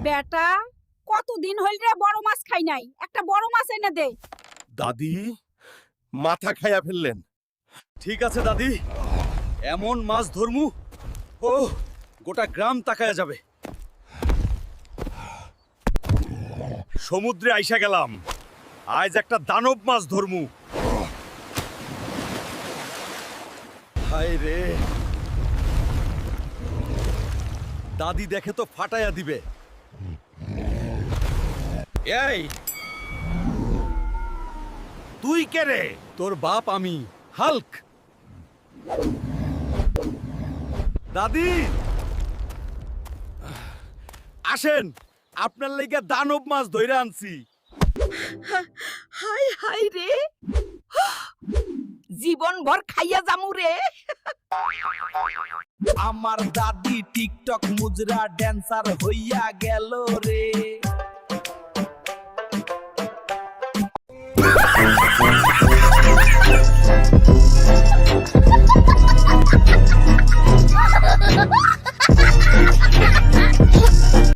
বেটা, কতদিন হইল রে বড় মাছ খাই নাই? একটা বড় মাছ এনে দে। দাদি, মাথা খাইয়া ফেললেন। ঠিক আছে, দাদি। এমন মাছ ধরমু, ও, গোটা গ্রাম তাকায়া যাবে। সমুদ্রে আইসা গেলাম। আজ একটা দানব মাছ ধরমু। হায় রে। দাদি দেখে তো ফাটাইয়া দিবে। এই। তুই কে রে? তোর বাপ আমি হাল্ক। দাদি! আসেন আপনার লাইগা দানব মাছ ধইরা আনছি। হাই হাই রে। জীবন ভর খাইয়া জামু রে। আমার দাদি টিকটক মুজরা ড্যান্সার হইয়া গেল রে। Ha ha ha!